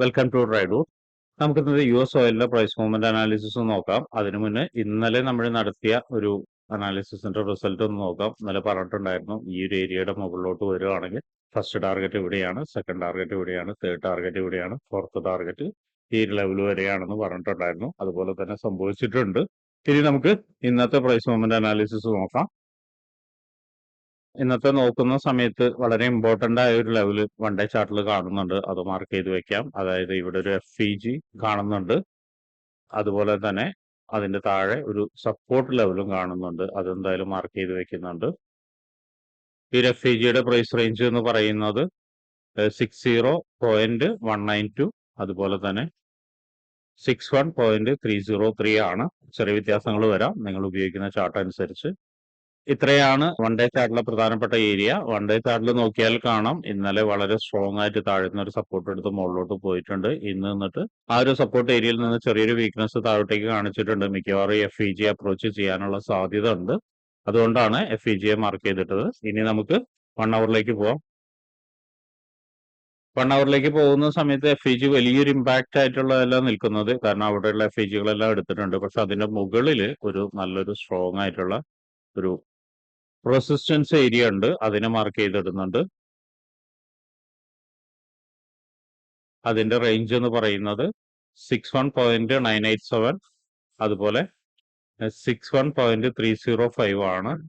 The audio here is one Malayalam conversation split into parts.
വെൽക്കം ടു റൈഡു നമുക്കിന്നത് യു എസ് ഓയിലിന്റെ പ്രൈസ് മൂവ്മെന്റ് അനാലിസിസ് നോക്കാം. അതിനു മുന്നേ ഇന്നലെ നമ്മൾ നടത്തിയ ഒരു അനാലിസിസിന്റെ റിസൾട്ട് ഒന്ന് നോക്കാം. ഇന്നലെ പറഞ്ഞിട്ടുണ്ടായിരുന്നു ഈ ഒരു ഏരിയയുടെ മുകളിലോട്ട് വരികയാണെങ്കിൽ ഫസ്റ്റ് ടാർഗറ്റ് ഇവിടെയാണ് സെക്കൻഡ് ടാർഗറ്റ് ഇവിടെയാണ് തേർഡ് ടാർഗറ്റ് ഇവിടെയാണ് ഫോർത്ത് ടാർഗറ്റ് ഈ ലെവൽ വരെയാണെന്ന് പറഞ്ഞിട്ടുണ്ടായിരുന്നു. അതുപോലെ തന്നെ സംഭവിച്ചിട്ടുണ്ട്. ഇനി നമുക്ക് ഇന്നത്തെ പ്രൈസ് മൂവ്മെന്റ് അനാലിസിസ് നോക്കാം. ഇന്നത്തെ നോക്കുന്ന സമയത്ത് വളരെ ഇമ്പോർട്ടന്റ് ആയ ഒരു ലെവൽ വൺ ഡേ ചാർട്ടിൽ കാണുന്നുണ്ട്. അത് മാർക്ക് ചെയ്ത് വെക്കാം. അതായത് ഇവിടെ ഒരു എഫ് ഇ ജി കാണുന്നുണ്ട്. അതുപോലെ തന്നെ അതിന്റെ താഴെ ഒരു സപ്പോർട്ട് ലെവലും കാണുന്നുണ്ട്. അതെന്തായാലും മാർക്ക് ചെയ്ത് വെക്കുന്നുണ്ട്. ഈ ഒരു എഫ് ഇ ജിയുടെ പ്രൈസ് റേഞ്ച് എന്ന് പറയുന്നത് six zero point one nine two അതുപോലെ തന്നെ six one point three zero three ആണ്. ചെറിയ വ്യത്യാസങ്ങൾ വരാം. നിങ്ങൾ ഉപയോഗിക്കുന്ന ചാർട്ട് അനുസരിച്ച്. ഇത്രയാണ് വൺ ഡേ ചാർട്ടിലെ പ്രധാനപ്പെട്ട ഏരിയ വൺ ഡേ ചാർട്ടിൽ നോക്കിയാൽ കാണാം. ഇന്നലെ വളരെ സ്ട്രോങ് ആയിട്ട് താഴ്ന്ന ഒരു സപ്പോർട്ട് എടുത്ത് മുകളിലോട്ട് പോയിട്ടുണ്ട്. ഇന്ന് നിന്നിട്ട് ആ ഒരു സപ്പോർട്ട് ഏരിയയിൽ നിന്ന് ചെറിയൊരു വീക്ക്നെസ് താഴോട്ടേക്ക് കാണിച്ചിട്ടുണ്ട്. മിക്കവാറും എഫ് ഇ ജി അപ്രോച്ച് ചെയ്യാനുള്ള സാധ്യത ഉണ്ട്. അതുകൊണ്ടാണ് എഫ് ഇ ജിയെ മാർക്ക് ചെയ്തിട്ടത്. ഇനി നമുക്ക് വൺ അവറിലേക്ക് പോവാം. വൺ അവറിലേക്ക് പോകുന്ന സമയത്ത് എഫ് ഇ ജി വലിയൊരു ഇമ്പാക്റ്റ് ആയിട്ടുള്ളതല്ല നിൽക്കുന്നത്. കാരണം അവിടെയുള്ള എഫ് ഇ ജികളെല്ലാം എടുത്തിട്ടുണ്ട്. പക്ഷെ അതിന്റെ മുകളിൽ ഒരു നല്ലൊരു സ്ട്രോങ് ആയിട്ടുള്ള ഒരു റെസിസ്റ്റൻസ് ഏരിയ ഉണ്ട്. അതിനെ മാർക്ക് ചെയ്തിടുന്നുണ്ട്. അതിന്റെ റേഞ്ച് എന്ന് പറയുന്നത് six one point nine eight seven അതുപോലെ six one point three zero five ആണ്.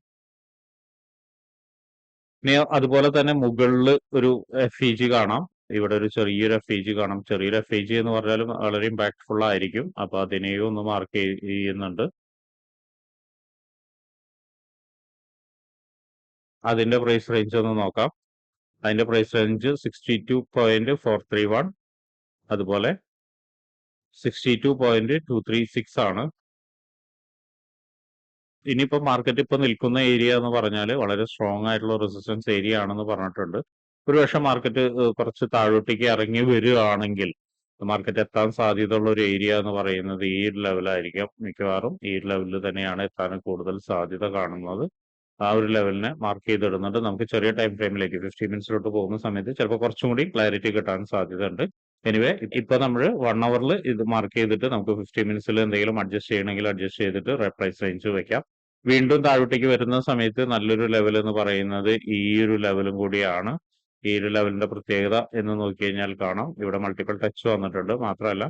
അതുപോലെ തന്നെ മുകളിൽ ഒരു എഫ് ഇ ജി കാണാം. ഇവിടെ ഒരു ചെറിയൊരു എഫ് ഇ ജി കാണാം. ചെറിയൊരു എഫ് ഇ ജി എന്ന് പറഞ്ഞാലും വളരെ ഇമ്പാക്ട്ഫുൾ ആയിരിക്കും. അപ്പൊ അതിനെയും ഒന്ന് മാർക്ക് ചെയ്യുന്നുണ്ട്. അതിന്റെ പ്രൈസ് റേഞ്ച് ഒന്ന് നോക്കാം. അതിന്റെ price range sixty two point four three one അതുപോലെ sixty two point two three six ആണ്. ഇനിയിപ്പോൾ മാർക്കറ്റ് ഇപ്പോൾ നിൽക്കുന്ന ഏരിയ എന്ന് പറഞ്ഞാൽ വളരെ സ്ട്രോങ് ആയിട്ടുള്ള റെസിസ്റ്റൻസ് ഏരിയ ആണെന്ന് പറഞ്ഞിട്ടുണ്ട്. ഒരുപക്ഷെ മാർക്കറ്റ് കുറച്ച് താഴോട്ടേക്ക് ഇറങ്ങി വരികയാണെങ്കിൽ മാർക്കറ്റ് എത്താൻ സാധ്യതയുള്ള ഒരു ഏരിയ എന്ന് പറയുന്നത് ഈ ലെവലായിരിക്കാം മിക്കവാറും. ഈ ലെവലിൽ തന്നെയാണ് എത്താൻ കൂടുതൽ സാധ്യത കാണുന്നത്. ആ ഒരു ലെവലിനെ മാർക്ക് ചെയ്തിടുന്നുണ്ട്. നമുക്ക് ചെറിയ ടൈം ഫ്രെയിമിലേക്ക് ഫിഫ്റ്റി മിനിറ്റ്സിലോട്ട് പോകുന്ന സമയത്ത് ചിലപ്പോൾ കുറച്ചും കൂടി ക്ലാരിറ്റി കിട്ടാൻ സാധ്യത ഉണ്ട് എനിവേ ഇപ്പൊ നമ്മൾ വൺ അവറിൽ ഇത് മാർക്ക് ചെയ്തിട്ട് നമുക്ക് ഫിഫ്റ്റി മിനിറ്റ്സിൽ എന്തെങ്കിലും അഡ്ജസ്റ്റ് ചെയ്യണമെങ്കിൽ അഡ്ജസ്റ്റ് ചെയ്തിട്ട് പ്രൈസ് റേഞ്ച് വെക്കാം. വീണ്ടും താഴോട്ടേക്ക് വരുന്ന സമയത്ത് നല്ലൊരു ലെവൽ എന്ന് പറയുന്നത് ഈ ഒരു ലെവലും കൂടിയാണ്. ഈ ഒരു ലെവലിന്റെ പ്രത്യേകത എന്ന് നോക്കി കഴിഞ്ഞാൽ കാണാം. ഇവിടെ മൾട്ടിപ്പിൾ ടച്ച് വന്നിട്ടുണ്ട്. മാത്രമല്ല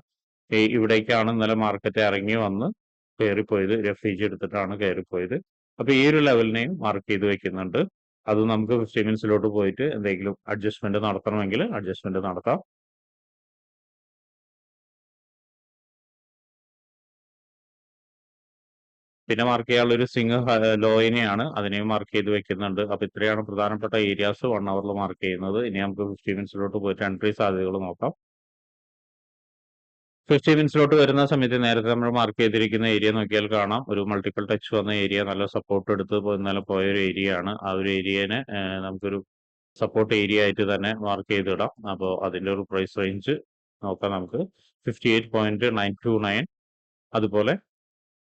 ഇവിടേക്കാണ് ഇന്നലെ മാർക്കറ്റ് ഇറങ്ങി വന്ന് കയറിപ്പോയത്. രഫീജ് എടുത്തിട്ടാണ് കയറിപ്പോയത്. അപ്പൊ ഈ ഒരു ലെവലിനെയും മാർക്ക് ചെയ്ത് വെക്കുന്നുണ്ട്. അത് നമുക്ക് ഫിഫ്റ്റി മിനിറ്റ്സിലോട്ട് പോയിട്ട് എന്തെങ്കിലും അഡ്ജസ്റ്റ്മെന്റ് നടത്തണമെങ്കിൽ അഡ്ജസ്റ്റ്മെന്റ് നടത്താം. പിന്നെ മാർക്ക് ചെയ്യാനുള്ള ഒരു സിംഗ് ലോയിനെയാണ് അതിനെയും മാർക്ക് ചെയ്ത് വെക്കുന്നുണ്ട്. അപ്പൊ ഇത്രയാണ് പ്രധാനപ്പെട്ട ഏരിയാസ് വൺ അവറിൽ മാർക്ക് ചെയ്യുന്നത്. ഇനി നമുക്ക് ഫിഫ്റ്റി മിനിറ്റ്സിലോട്ട് പോയിട്ട് എൻട്രി സാധ്യതകൾ നോക്കാം. ഫിഫ്റ്റി മിനിറ്റ്സിലോട്ട് വരുന്ന സമയത്ത് നേരത്തെ നമ്മൾ മാർക്ക് ചെയ്തിരിക്കുന്ന ഏരിയ നോക്കിയാൽ കാണാം. ഒരു മൾട്ടിപ്പിൾ ടച്ച് വന്ന ഏരിയ നല്ല സപ്പോർട്ട് എടുത്ത് ഇന്നലെ പോയ ഒരു ഏരിയ ആണ്. ആ ഒരു ഏരിയനെ നമുക്കൊരു സപ്പോർട്ട് ഏരിയ ആയിട്ട് തന്നെ മാർക്ക് ചെയ്തിടാം. അപ്പോൾ അതിന്റെ ഒരു പ്രൈസ് റേഞ്ച് നോക്കാം നമുക്ക്. Fifty eight point nine two nine അതുപോലെ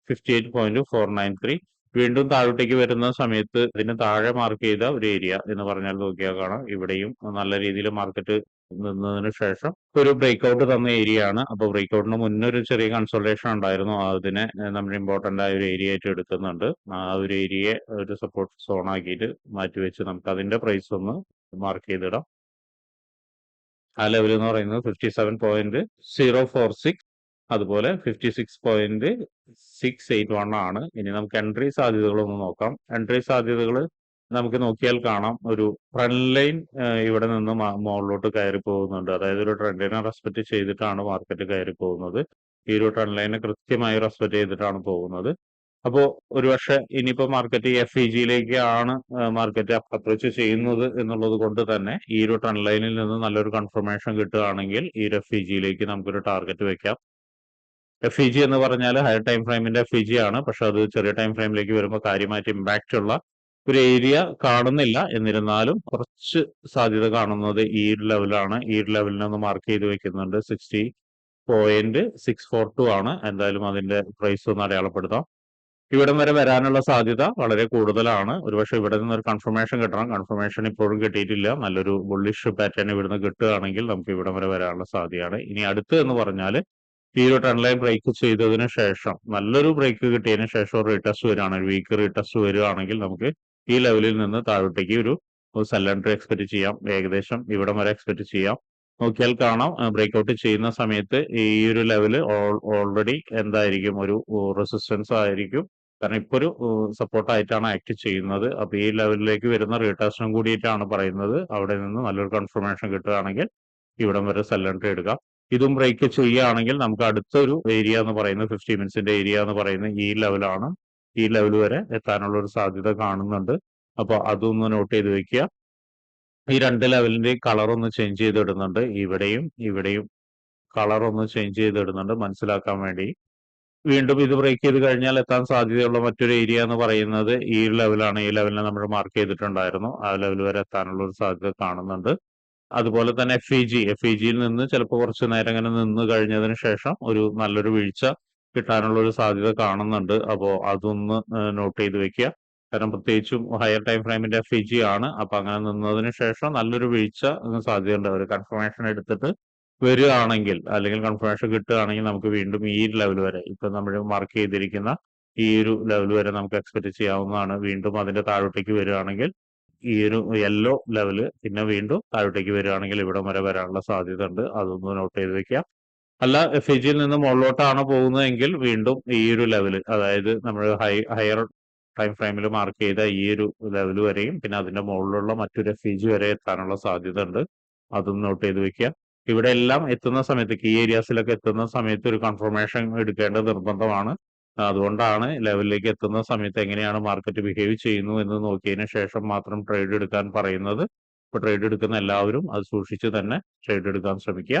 fifty eight point four nine three വീണ്ടും താഴോട്ടേക്ക് വരുന്ന സമയത്ത് ഇതിന് താഴെ മാർക്ക് ചെയ്ത ഒരു ഏരിയ എന്ന് പറഞ്ഞാൽ നോക്കിയാൽ കാണാം. ഇവിടെയും നല്ല രീതിയിൽ മാർക്കറ്റ് നിന്നതിന് ശേഷം ഒരു ബ്രേക്ക് ഔട്ട് തന്ന ഏരിയ ആണ്. ബ്രേക്ക് ഔട്ടിന് മുന്നേ ഒരു ചെറിയ കൺസൾട്ടേഷൻ ഉണ്ടായിരുന്നു. അതിനെ നമ്മൾ ഇമ്പോർട്ടന്റ് ആയ ഒരു ഏരിയ ആയിട്ട് എടുക്കുന്നുണ്ട് ആ ഒരു ഏരിയയെ ഒരു സപ്പോർട്ട് സോൺ ആക്കിയിട്ട് മാറ്റിവെച്ച് നമുക്ക് അതിന്റെ പ്രൈസ് ഒന്ന് മാർക്ക് ചെയ്തിടാം. ആ ലെവൽ എന്ന് പറയുന്നത് fifty seven point zero four six അതുപോലെ fifty six point six eight one ആണ്. ഇനി നമുക്ക് എൻട്രി സാധ്യതകൾ ഒന്ന് നോക്കാം. എൻട്രി സാധ്യതകൾ നമുക്ക് നോക്കിയാൽ കാണാം. ഒരു ട്രെൻഡ് ലൈൻ ഇവിടെ നിന്ന് മുകളിലോട്ട് കയറി പോകുന്നുണ്ട്. അതായത് ഒരു ട്രെൻഡ് ലൈനെ റെസ്പെക്ട് ചെയ്തിട്ടാണ് മാർക്കറ്റ് കയറി പോകുന്നത്. ഈ ഒരു ട്രെൻഡ് ലൈനെ കൃത്യമായി റെസ്പെക്ട് ചെയ്തിട്ടാണ് പോകുന്നത്. അപ്പോൾ ഒരുപക്ഷെ ഇനിയിപ്പോ മാർക്കറ്റ് എഫ് ഇ ജിയിലേക്കാണ് മാർക്കറ്റ് അപ്രോച്ച് ചെയ്യുന്നത് എന്നുള്ളത് കൊണ്ട് തന്നെ ഈ ഒരു ട്രെൻഡ് ലൈനിൽ നിന്ന് നല്ലൊരു കൺഫർമേഷൻ കിട്ടുകയാണെങ്കിൽ ഈ ഒരു എഫ് ഇ ജിയിലേക്ക് നമുക്കൊരു ടാർഗറ്റ് വെക്കാം. എഫ് ഇ ജി എന്ന് പറഞ്ഞാൽ ഹയർ ടൈം ഫ്രെയിമിന്റെ എഫ് ഇ ജി ആണ്. പക്ഷെ അത് ചെറിയ ടൈം ഫ്രെയിമിലേക്ക് വരുമ്പോൾ കാര്യമായിട്ട് ഇമ്പാക്റ്റ് ഉള്ള ഒരു ഏരിയ കാണുന്നില്ല. എന്നിരുന്നാലും കുറച്ച് സാധ്യത കാണുന്നത് ഈ ലെവലാണ് ഈ ലെവലിനെ ഒന്ന് മാർക്ക് ചെയ്ത് വെക്കുന്നുണ്ട്. Sixty point six four two ആണ്. എന്തായാലും അതിന്റെ പ്രൈസ് ഒന്ന് അടയാളപ്പെടുത്താം. ഇവിടം വരെ വരാനുള്ള സാധ്യത വളരെ കൂടുതലാണ്. ഒരുപക്ഷെ ഇവിടെ നിന്ന് ഒരു കൺഫർമേഷൻ കിട്ടണം. കൺഫർമേഷൻ ഇപ്പോഴും കിട്ടിയിട്ടില്ല. നല്ലൊരു ബുള്ളിഷ് പാറ്റേൺ ഇവിടുന്ന് കിട്ടുകയാണെങ്കിൽ നമുക്ക് ഇവിടം വരെ വരാനുള്ള സാധ്യതയാണ്. ഇനി അടുത്ത് എന്ന് പറഞ്ഞാൽ ഈ ഒരു ലൈൻ ബ്രേക്ക് ചെയ്തതിന് ശേഷം നല്ലൊരു ബ്രേക്ക് കിട്ടിയതിന് ശേഷം റീടെസ്റ്റ് വരികയാണെങ്കിൽ വീക്ക് റീടെസ്റ്റ് വരികയാണെങ്കിൽ നമുക്ക് ഈ ലെവലിൽ നിന്ന് താഴോട്ടേക്ക് ഒരു എൻട്രി എക്സ്പെക്ട് ചെയ്യാം. ഏകദേശം ഇവിടം വരെ എക്സ്പെക്ട് ചെയ്യാം. നോക്കിയാൽ കാണാം ബ്രേക്ക് ഔട്ട് ചെയ്യുന്ന സമയത്ത് ഈ ഒരു ലെവൽ ഓൾറെഡി എന്തായിരിക്കും? ഒരു റെസിസ്റ്റൻസ് ആയിരിക്കും. കാരണം ഇപ്പോൾ ഒരു സപ്പോർട്ട് ആയിട്ടാണ് ആക്ട് ചെയ്യുന്നത്. അപ്പൊ ഈ ലെവലിലേക്ക് വരുന്ന റീടെസ്റ്റും കൂടിയിട്ടാണ് പറയുന്നത്. അവിടെ നിന്ന് നല്ലൊരു കൺഫർമേഷൻ കിട്ടുകയാണെങ്കിൽ ഇവിടം വരെ സെൽ എൻട്രി എടുക്കാം. ഇതും ബ്രേക്ക് ചെയ്യുകയാണെങ്കിൽ നമുക്ക് അടുത്തൊരു ഏരിയ എന്ന് പറയുന്നത് ഫിഫ്റ്റി മിനിറ്റ്സിന്റെ ഏരിയ എന്ന് പറയുന്നത് ഈ ലെവലാണ്. ഈ ലെവൽ വരെ എത്താനുള്ള ഒരു സാധ്യത കാണുന്നുണ്ട്. അപ്പൊ അതൊന്ന് നോട്ട് ചെയ്ത് വെക്കുക ഈ രണ്ട് ലെവലിന്റെയും കളർ ഒന്ന് ചേഞ്ച് ചെയ്തിടുന്നുണ്ട്. ഇവിടെയും ഇവിടെയും കളർ ഒന്ന് ചേഞ്ച് ചെയ്തിടുന്നുണ്ട്. മനസ്സിലാക്കാൻ വേണ്ടി. വീണ്ടും ഇത് ബ്രേക്ക് ചെയ്ത് കഴിഞ്ഞാൽ എത്താൻ സാധ്യതയുള്ള മറ്റൊരു ഏരിയ എന്ന് പറയുന്നത് ഈ ലെവലാണ് ഈ ലെവലിനെ നമ്മൾ മാർക്ക് ചെയ്തിട്ടുണ്ടായിരുന്നു. ആ ലെവൽ വരെ എത്താനുള്ള ഒരു സാധ്യത കാണുന്നുണ്ട്. അതുപോലെ തന്നെ F E G F E ജിയിൽ നിന്ന് ചിലപ്പോൾ കുറച്ച് നേരം ഇങ്ങനെ നിന്ന് കഴിഞ്ഞതിന് ശേഷം ഒരു നല്ലൊരു വീഴ്ച കിട്ടാനുള്ള ഒരു സാധ്യത കാണുന്നുണ്ട്. അപ്പോൾ അതൊന്ന് നോട്ട് ചെയ്ത് വെക്കുക. കാരണം പ്രത്യേകിച്ചും ഹയർ ടൈം ഫ്രെയിമിന്റെ എഫ് ഇ ജി ആണ്. അപ്പൊ അങ്ങനെ നിന്നതിന് ശേഷം നല്ലൊരു വീഴ്ച സാധ്യതയുണ്ട്. ഒരു കൺഫർമേഷൻ എടുത്തിട്ട് വരികയാണെങ്കിൽ അല്ലെങ്കിൽ കൺഫർമേഷൻ കിട്ടുകയാണെങ്കിൽ നമുക്ക് വീണ്ടും ഈ ലെവൽ വരെ ഇപ്പൊ നമ്മൾ മാർക്ക് ചെയ്തിരിക്കുന്ന ഈ ഒരു ലെവൽ വരെ നമുക്ക് എക്സ്പെക്ട് ചെയ്യാവുന്നതാണ്. വീണ്ടും അതിന്റെ താഴോട്ടേക്ക് വരികയാണെങ്കിൽ ഈ ഒരു യെല്ലോ ലെവൽ പിന്നെ വീണ്ടും താഴോട്ടേക്ക് വരികയാണെങ്കിൽ ഇവിടം വരെ വരാനുള്ള സാധ്യത ഉണ്ട് അതൊന്ന് നോട്ട് ചെയ്ത് വെക്കുക. അല്ല എഫ് ജിയിൽ നിന്ന് മുകളിലോട്ടാണ് പോകുന്നതെങ്കിൽ വീണ്ടും ഈ ഒരു ലെവൽ അതായത് നമ്മൾ ഹൈ ഹയർ ടൈം ഫ്രെയിമിൽ മാർക്ക് ചെയ്ത ഈ ഒരു ലെവൽ വരെയും പിന്നെ അതിന്റെ മുകളിലുള്ള മറ്റൊരു എഫ് ജി വരെ എത്താനുള്ള സാധ്യത ഉണ്ട് അതും നോട്ട് ചെയ്ത് വെക്കുക. ഇവിടെ എല്ലാം എത്തുന്ന സമയത്ത് കീ ഏരിയാസിലൊക്കെ എത്തുന്ന സമയത്ത് ഒരു കൺഫർമേഷൻ എടുക്കേണ്ടത് നിർബന്ധമാണ്. അതുകൊണ്ടാണ് ലെവലിലേക്ക് എത്തുന്ന സമയത്ത് എങ്ങനെയാണ് മാർക്കറ്റ് ബിഹേവ് ചെയ്യുന്നു എന്ന് നോക്കിയതിന് ശേഷം മാത്രം ട്രേഡ് എടുക്കാൻ പറയുന്നത്. ഇപ്പൊ ട്രേഡ് എടുക്കുന്ന എല്ലാവരും അത് സൂക്ഷിച്ച് തന്നെ ട്രേഡ് എടുക്കാൻ ശ്രമിക്കുക.